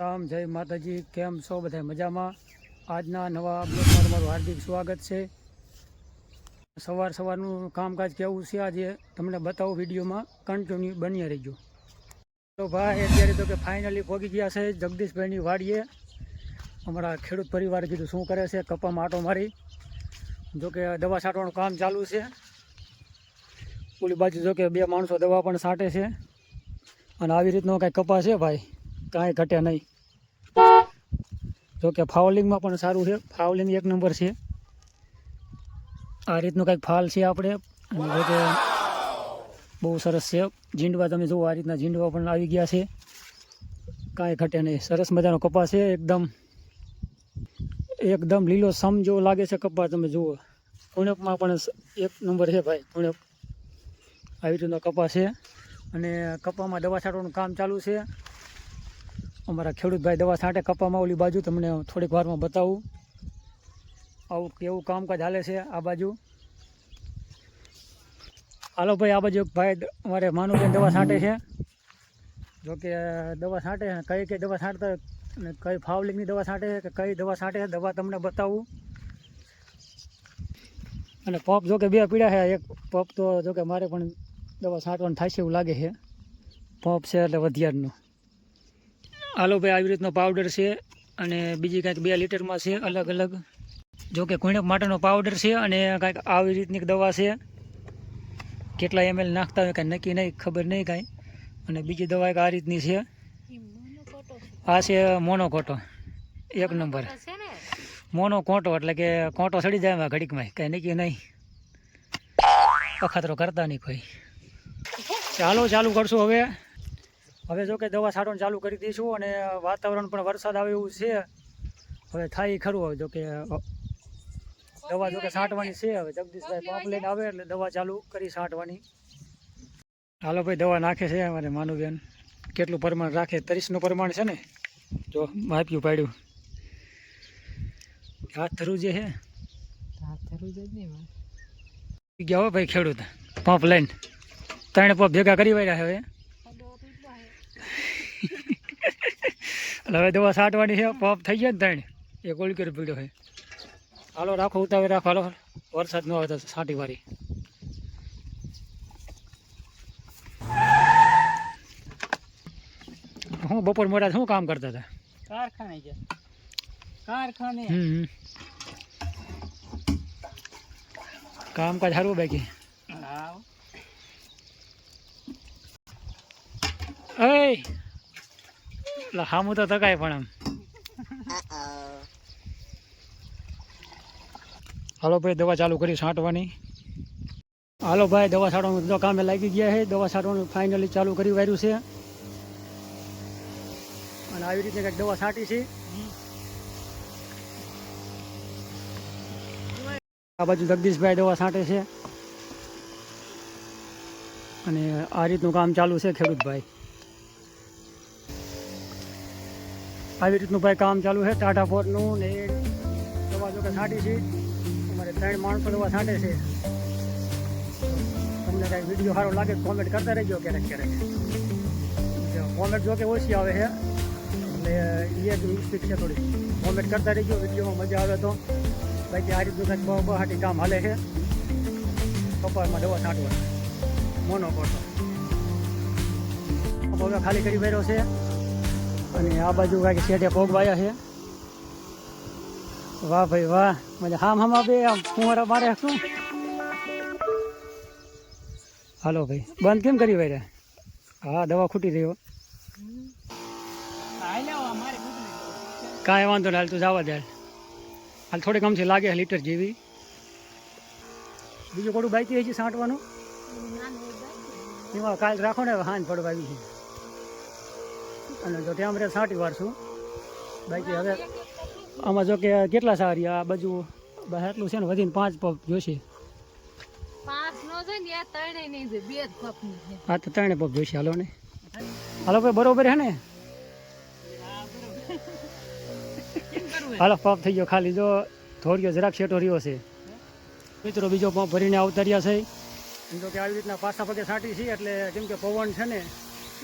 રામ જય માતાજી, કેમ છો બધા મજામાં? આજના નવા બ્લોગમાં તમારું હાર્દિક સ્વાગત છે. સવાર સવારનું કામકાજ કેવું છે આજે? તમને બતાવું વિડીયોમાં કન્ટિન્યુ બની રહીજો. તો ભાઈ, અત્યારે તો કે ફાઇનલી પહોંચી ગયા છે જગદીશભાઈની વાડીએ. અમારા ખેડૂત પરિવારે કીધું, શું કરે છે? કપામાં આટો મારી. જો કે દવા છાંટવાનું કામ ચાલુ છે. ઓલી બાજુ જો કે બે માણસો દવા પણ છાંટે છે. અને આવી રીતનો કાંઈ કપા છે ભાઈ? કાંઈ ઘટે નહીં. જોકે ફાવલિંગમાં પણ સારું છે. ફાવલિંગ એક નંબર છે. આ રીતનું કંઈક ફાલ છે આપણે. અને જો કે બહુ સરસ છે. ઝીંડવા તમે જુઓ, આ રીતના ઝીંડવા પણ આવી ગયા છે. કાંઈ ઘટે નહીં. સરસ મજાનો કપા છે, એકદમ. એકદમ લીલો સમ જેવો લાગે છે કપા તમે જુઓ. પુણ્યકમાં પણ એક નંબર છે ભાઈ પુણ્યક આવી રીતનો કપા છે. અને કપામાં દવા છાંટવાનું કામ ચાલુ છે. અમારા ખેડૂતભાઈ દવા છાંટે કપામાં ઓલી બાજુ તમને થોડીક વારમાં બતાવું. આવું કેવું કામકાજ હાલે છે આ બાજુ. હાલો ભાઈ, આ બાજુ ભાઈ અમારે માનુભાઈ દવા છાંટે છે. જોકે દવા છાંટે છે, કઈ કઈ દવા છાંટતા અને કઈ ફાવલિંગની દવા છાંટે છે કે કઈ દવા છાંટે છે, દવા તમને બતાવું. અને પપ જોકે બે પીડા છે, એક પપ તો જોકે મારે પણ દવા છાંટવાનું થાય છે એવું લાગે છે. પંપ છે એટલે વધ્યારનું. આલો ભાઈ આવી રીતનો પાવડર છે અને બીજી કાંઈક બે લીટરમાં છે અલગ અલગ. જો કે કુણક માટેનો પાવડર છે અને કાંઈક આવી રીતની દવા છે. કેટલા એમએલ નાખતા હોય, કાંઈ નક્કી નહીં, ખબર નહીં કાંઈ. અને બીજી દવા એક આ રીતની છે. આ છે મોનોકોટો. એક નંબર. મોનો કોંટો એટલે કે કોંટો સડી જાય એમાં ઘડીકમાં, કાંઈ નક્કી નહીં. અખતરો કરતા નહીં કોઈ. ચાલો, ચાલુ કરશું હવે. હવે જો કે દવા છાંટવાનું ચાલુ કરી દઈશું અને વાતાવરણ પણ વરસાદ આવે એવું છે. હવે થાય ખરું હવે જો કે દવા જો કે છાંટવાની છે હવે. જગદીશભાઈ પંપ લઈને આવે એટલે દવા ચાલુ કરી છાંટવાની. હાલો ભાઈ દવા નાખે છે અમારે માનુબેન. કેટલું પ્રમાણ રાખે? ત્રીસનું પ્રમાણ છે ને? જો માપ્યું પાડ્યું. હાથ ધરું જે છે ગયા હો ભાઈ ખેડૂત. પંપ લઈને. ત્રણ પંપ ભેગા કરી વાળ્યા હવે. એટલે હવે દવા છાંટવાની છે પંપ થઈ ગયા ને ત્રણ. એ ગોળ કરી પીડ્યો છે. હાલો રાખો ઉતાવે રાખો હાલો. વરસાદ ન આવે તો છાંટી વારી હું બપોર મોડા શું કામ કરતા હતા? કારખાને ગયા. કારખાને. હમ હમ. કામકાજ સારું બાકી? હા. એ એટલે હામું તો તકાય પણ આમ હાલો ભાઈ, દવા ચાલુ કરી છાંટવાની. હાલો ભાઈ, દવા છાંટવાનું તો કામે લાગી ગયા છે. દવા છાંટવાનું ફાઇનલી ચાલુ કરી વાર્યું છે. અને આવી રીતે કંઈક દવા છાંટી છે. આ બાજુ જગદીશભાઈ દવા છાંટે છે. અને આ રીતનું કામ ચાલુ છે ખેડૂતભાઈ. આવી રીતનું ભાઈ કામ ચાલુ છે. ટાટા ફોરનું ને એ દવા જો કે છાંટી છે. અમારે ત્રણ માણસો દવા છાંટે છે. તમને કાંઈ વીડિયો સારો લાગે કોમેન્ટ કરતા રહેજો ક્યારેક ક્યારેક. કોમેન્ટ જો કે ઓછી આવે છે. એટલે એ જ મિસ્ટેક છે થોડી. કોમેન્ટ કરતા રહેજો વિડીયોમાં મજા આવે તો. બાકી આ રીતનું કંઈક બહુ બહાટી કામ હાલે છે. કપાળમાં દવા છાંટવા મોનો કોટો. હવે ખાલી કરી ભર્યો છે. અને આ બાજુ કાંઈક શેઠે પગ વાયા છે. વાહ ભાઈ વાહ. મને હામ હામ આપે આમ. ફુવારા મારે શું? હાલો ભાઈ. બંધ કેમ કરી વાર્યા હા, દવા ખૂટી રહ્યો કાંઈ વાંધો નહીં, હાલ તું જવા દે હાલ. હાલ થોડીક આમથી લાગે છે લીટર જેવી. બીજું કોડું બાકી હજી છાંટવાનું? એમાં કાલ રાખો ને હાંજ પડવા આવી છે. અને જો ત્યાં રહે સાંટી વારશું બાકી હવે આમાં જો કે કેટલા સારી આ બાજુ એટલું છે ને વધીને પાંચ પગ જોશે. જ હા તો ત્રણે પગ જોશે. હાલો ને. હાલો ભાઈ બરોબર હે ને? હાલો પંપ થઈ ગયો ખાલી. જો થોડીઓ જરાક છેટો રહ્યો છે. મિત્રો બીજો પંપ ભરીને આવતા રહ્યા છે. એમ કે આવી રીતના પાછા પગે સાટી છે એટલે કેમ કે પવન છે ને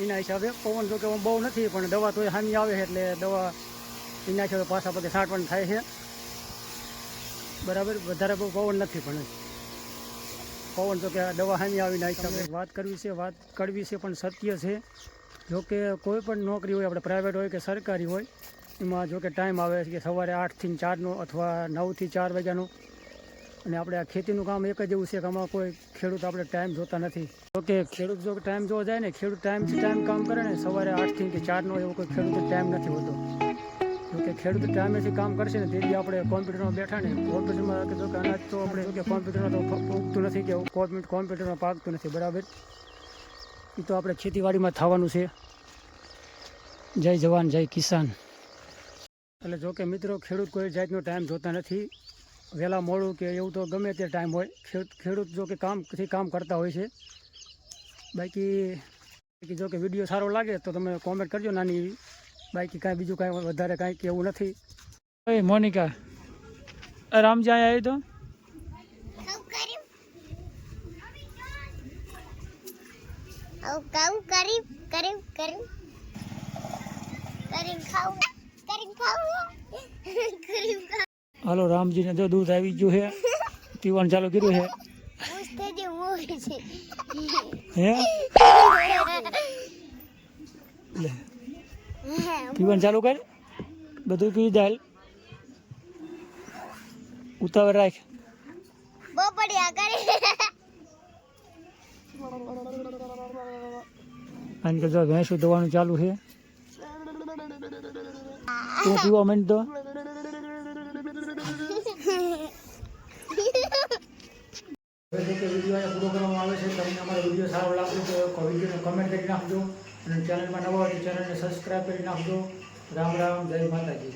એના હિસાબે પવન જો કે બહુ નથી પણ દવા તોય હામી આવે છે એટલે દવા એના હિસાબે પાછા પગે છાંટવાનું થાય છે. બરાબર વધારે બહુ પવન નથી પણ પવન તો કે આ દવા હાની આવીને હિસાબે. વાત કરવી છે વાત કરવી છે પણ સત્ય છે. જો કે કોઈ પણ નોકરી હોય આપણે પ્રાઇવેટ હોય કે સરકારી હોય એમાં જો કે ટાઈમ આવે છે કે સવારે આઠથી ચારનો અથવા નવથી ચાર વાગ્યાનો અને આપણે આ ખેતીનું કામ એક જ એવું છે કે આમાં કોઈ ખેડૂત આપણે ટાઈમ જોતા નથી. કે ખેડૂત જો ટાઈમ જોવા જાય ને, ખેડૂત ટાઈમથી ટાઈમ કામ કરે ને, સવારે આઠથી કે ચારનો એવો કોઈ ખેડૂત ટાઈમ નથી હોતો. કે ખેડૂત ટાઈમેથી કામ કરશે ને, તેથી આપણે કોમ્પ્યુટરમાં બેઠા ને કોમ્પ્યુટરમાં જો કે અનાજ તો આપણે કે કોમ્પ્યુટરમાં તો ઉગતું નથી કે કોમ્પ્યુટર કોમ્પ્યુટરમાં પાકતું નથી, બરાબર? એ તો આપણે ખેતીવાડીમાં થવાનું છે. જય જવાન, જય કિસાન. એટલે જો કે મિત્રો, ખેડૂત કોઈ જાતનો ટાઈમ જોતા નથી. વહેલા મોડું કે એવું તો ગમે તે ટાઈમ હોય. ખેડૂત ખેડૂત જો કે કામથી કામ કરતા હોય છે. બાકી બાકી જો કે વીડિયો સારો લાગે તો તમે કોમેન્ટ કરજો નાની એવી. બાકી કાંઈ બીજું કાંઈ વધારે કાંઈ કેવું નથી. એ મોનિકા. રામજી અહીંયા આવી તો આવું કરી કરી કરી કરી ખાવું કરી ખાવું. કરી હાલો રામજીને જો દૂધ આવી ગયું છે પીવાનું ચાલુ કર્યું છે. હે? પીવાનું ચાલુ કર. બધું પી જાય ઉતાવળ રાખ. કારણ કે જો ભેંસું દવાનું ચાલુ છે તું પીવા માંડ તો હવે જે કે વીડિયો અહીંયા પૂરો કરવામાં આવે છે. તમને અમારો વીડિયો સારો લાગશે તો વિડીયોને કમેન્ટ કરી નાખજો. અને ચેનલમાં નવા હોય તો ચેનલને સબસ્ક્રાઈબ કરી નાખજો. રામ રામ, જય માતાજી.